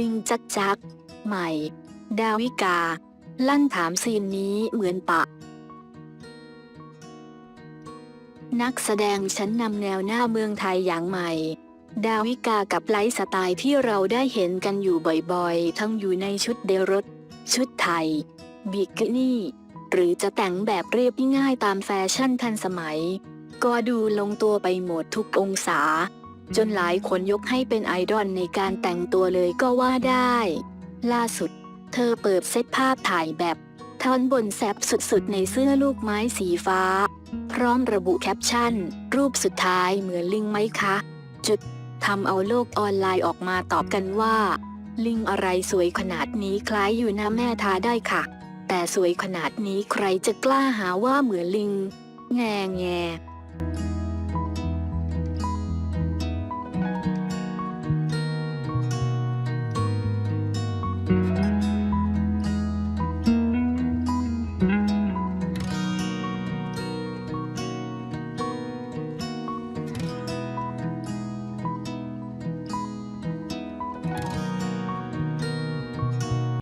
ลิงจักจัก ใหม่ ดาวิกา ลั่นถามซีนนี้เหมือนปะ นักแสดงชั้นนำแนวหน้าเมืองไทยอย่างใหม่ ดาวิกากับไลฟ์สไตล์ที่เราได้เห็นกันอยู่บ่อยๆ ทั้งอยู่ในชุดเดรถ ชุดไทย บิกินี่ หรือจะแต่งแบบเรียบง่ายตามแฟชั่นทันสมัย ก็ดูลงตัวไปหมดทุกองศา จนหลายคนยกให้เป็นไอดอลในการแต่งตัวเลยก็ว่าได้ ล่าสุด เธอเปิดเซตภาพถ่ายแบบท่อนบนแซบสุดๆ ในเสื้อลูกไม้สีฟ้า พร้อมระบุแคปชั่น รูปสุดท้ายเหมือนลิงไหมคะ จุดทำเอาโลกออนไลน์ออกมาตอบกันว่า ลิงอะไรสวยขนาดนี้คล้ายอยู่นะแม่ทาได้ค่ะ แต่สวยขนาดนี้ใครจะกล้าหาว่าเหมือนลิง แงแง